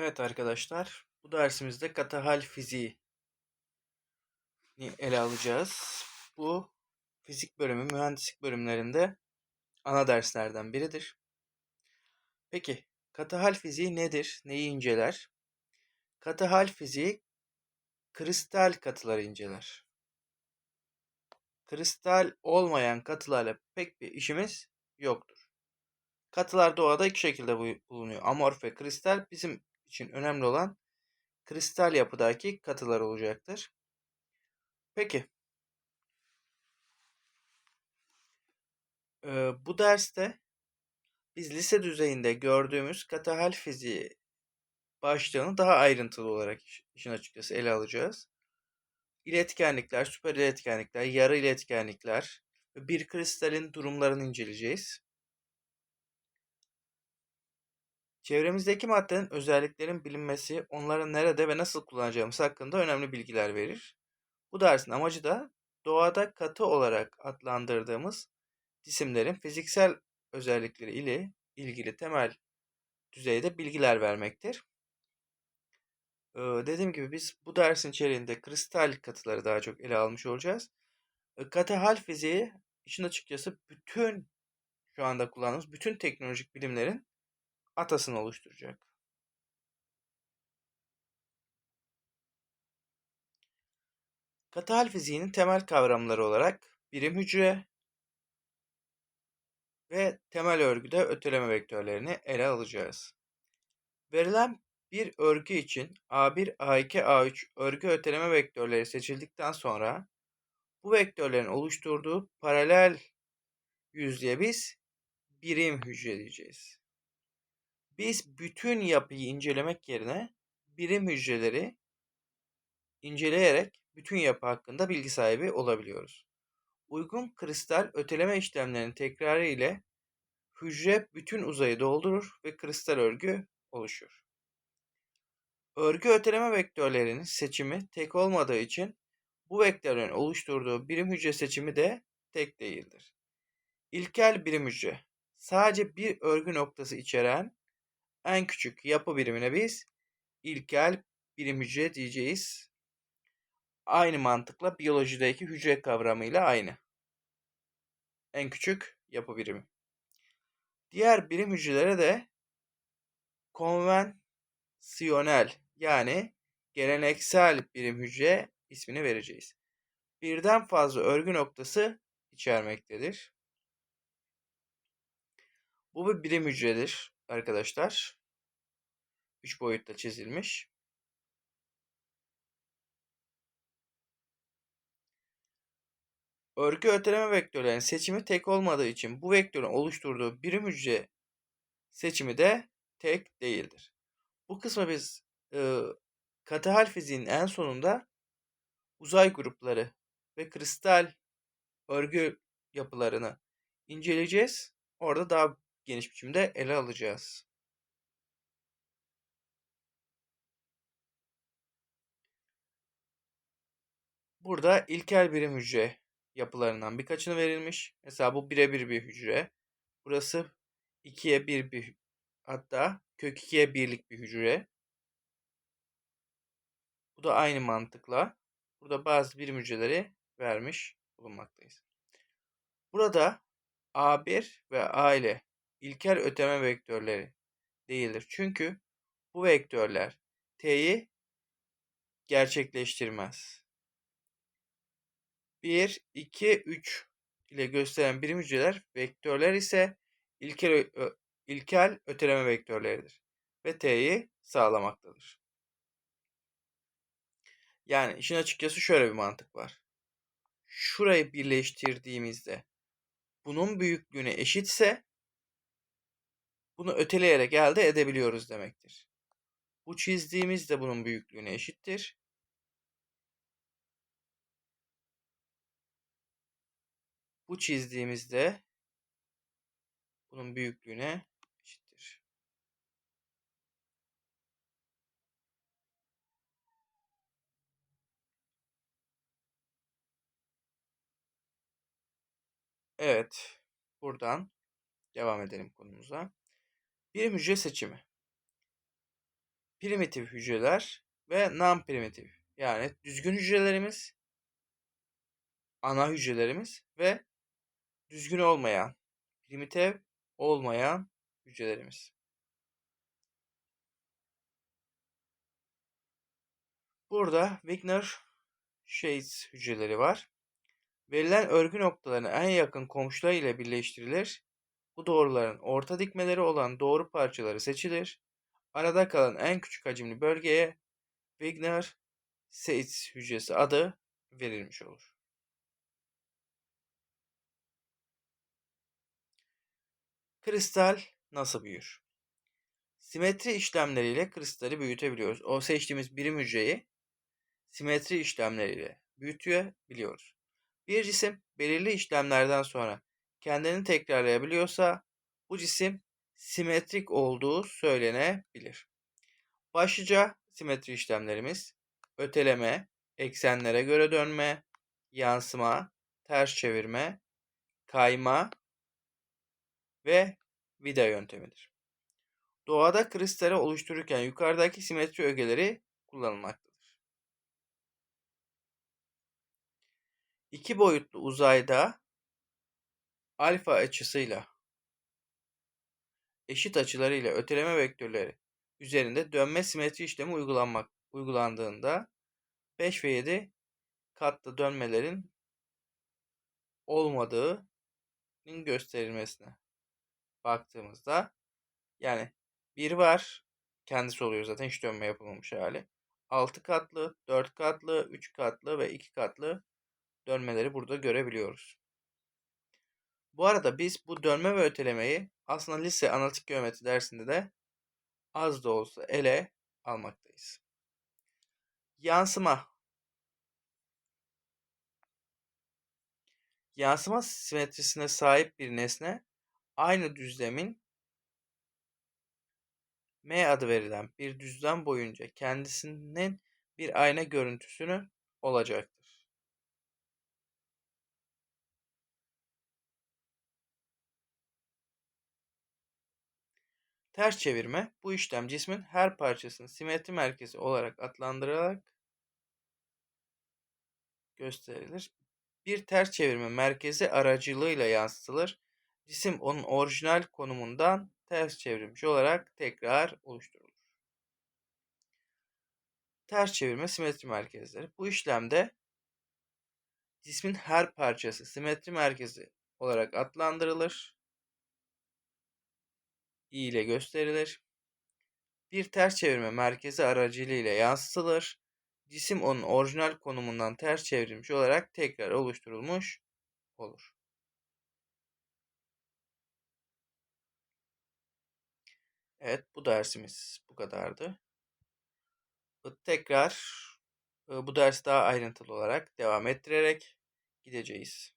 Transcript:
Evet arkadaşlar, bu dersimizde katı hal fiziği ele alacağız. Bu fizik bölümü, mühendislik bölümlerinde ana derslerden biridir. Peki, katı hal fiziği nedir? Neyi inceler? Katı hal fiziği kristal katıları inceler. Kristal olmayan katılarla pek bir işimiz yoktur. Katılar doğada iki şekilde bulunuyor. Amorf ve kristal bizim için önemli olan kristal yapıdaki katılar olacaktır. Peki. Ee, bu derste biz lise düzeyinde gördüğümüz katı hal fiziği başlığını daha ayrıntılı olarak işin açıkçası ele alacağız. İletkenlikler, süper iletkenlikler, yarı iletkenlikler ve bir kristalin durumlarını inceleyeceğiz. Çevremizdeki maddenin özelliklerin bilinmesi, onları nerede ve nasıl kullanacağımız hakkında önemli bilgiler verir. Bu dersin amacı da doğada katı olarak adlandırdığımız cisimlerin fiziksel özellikleri ile ilgili temel düzeyde bilgiler vermektir. Ee, dediğim gibi biz bu dersin içeriğinde kristal katıları daha çok ele almış olacağız. Ee, katı hal fiziği işin açıkçası bütün şu anda kullandığımız bütün teknolojik bilimlerin atasını oluşturacak. Katal fiziğinin temel kavramları olarak birim hücre ve temel örgüde öteleme vektörlerini ele alacağız. Verilen bir örgü için A1, A2, A3 örgü öteleme vektörleri seçildikten sonra bu vektörlerin oluşturduğu paralel yüzlüğe biz birim hücre diyeceğiz. Biz bütün yapıyı incelemek yerine birim hücreleri inceleyerek bütün yapı hakkında bilgi sahibi olabiliyoruz. Uygun kristal öteleme işlemlerinin tekrarı ile hücre bütün uzayı doldurur ve kristal örgü oluşur. Örgü öteleme vektörlerinin seçimi tek olmadığı için bu vektörlerin oluşturduğu birim hücre seçimi de tek değildir. İlkel birim hücre sadece bir örgü noktası içeren en küçük yapı birimine biz ilkel birim hücre diyeceğiz. Aynı mantıkla biyolojideki hücre kavramıyla aynı. En küçük yapı birimi. Diğer birim hücrelere de konvansiyonel yani geleneksel birim hücre ismini vereceğiz. Birden fazla örgü noktası içermektedir. Bu bir birim hücredir arkadaşlar. 3 boyutta çizilmiş. Örgü öteleme vektörlerinin seçimi tek olmadığı için bu vektörün oluşturduğu birim hücre seçimi de tek değildir. Bu kısmı biz e, katı fiziğin en sonunda uzay grupları ve kristal örgü yapılarını inceleyeceğiz. Orada daha geniş biçimde ele alacağız. Burada ilkel birim hücre yapılarından birkaçını verilmiş. Mesela bu birebir bir hücre. Burası 2'ye 1 bir hatta kök 2'ye birlik bir hücre. Bu da aynı mantıkla burada bazı birim hücreleri vermiş bulunmaktayız. Burada A1 ve A ile ilkel öteme vektörleri değildir. Çünkü bu vektörler T'yi gerçekleştirmez. 1, 2, 3 ile gösteren birim hücreler vektörler ise ilkel, ilkel öteleme vektörleridir ve T'yi sağlamaktadır. Yani işin açıkçası şöyle bir mantık var. Şurayı birleştirdiğimizde bunun büyüklüğüne eşitse bunu öteleyerek elde edebiliyoruz demektir. Bu çizdiğimiz de bunun büyüklüğüne eşittir. Bu çizdiğimizde bunun büyüklüğüne eşittir. Evet. Buradan devam edelim konumuza. Bir hücre seçimi. primitif hücreler ve non-primitif yani düzgün hücrelerimiz, ana hücrelerimiz ve düzgün olmayan, primitif olmayan hücrelerimiz. Burada Wigner Shades hücreleri var. Verilen örgü noktalarının en yakın komşuları ile birleştirilir. Bu doğruların orta dikmeleri olan doğru parçaları seçilir. Arada kalan en küçük hacimli bölgeye Wigner Shades hücresi adı verilmiş olur. Kristal nasıl büyür? Simetri işlemleriyle kristali büyütebiliyoruz. O seçtiğimiz birim hücreyi simetri işlemleriyle büyütebiliyoruz. Bir cisim belirli işlemlerden sonra kendini tekrarlayabiliyorsa bu cisim simetrik olduğu söylenebilir. Başlıca simetri işlemlerimiz öteleme, eksenlere göre dönme, yansıma, ters çevirme, kayma ve vida yöntemidir. Doğada kristali oluştururken yukarıdaki simetri ögeleri kullanılmaktadır. İki boyutlu uzayda alfa açısıyla eşit açılarıyla öteleme vektörleri üzerinde dönme simetri işlemi uygulanmak uygulandığında 5 ve 7 katlı dönmelerin olmadığının gösterilmesine baktığımızda yani bir var kendisi oluyor zaten hiç dönme yapılmamış hali. 6 katlı, 4 katlı, 3 katlı ve 2 katlı dönmeleri burada görebiliyoruz. Bu arada biz bu dönme ve ötelemeyi aslında lise analitik geometri dersinde de az da olsa ele almaktayız. Yansıma. Yansıma simetrisine sahip bir nesne aynı düzlemin M adı verilen bir düzlem boyunca kendisinin bir ayna görüntüsünü olacaktır. Ters çevirme bu işlem cismin her parçasının simetri merkezi olarak adlandırılarak gösterilir. Bir ters çevirme merkezi aracılığıyla yansıtılır. Cisim onun orijinal konumundan ters çevrilmiş olarak tekrar oluşturulur. Ters çevirme simetri merkezleri. Bu işlemde cismin her parçası simetri merkezi olarak adlandırılır. İ ile gösterilir. Bir ters çevirme merkezi aracılığıyla yansıtılır. Cisim onun orijinal konumundan ters çevrilmiş olarak tekrar oluşturulmuş olur. Evet bu dersimiz bu kadardı. Tekrar bu ders daha ayrıntılı olarak devam ettirerek gideceğiz.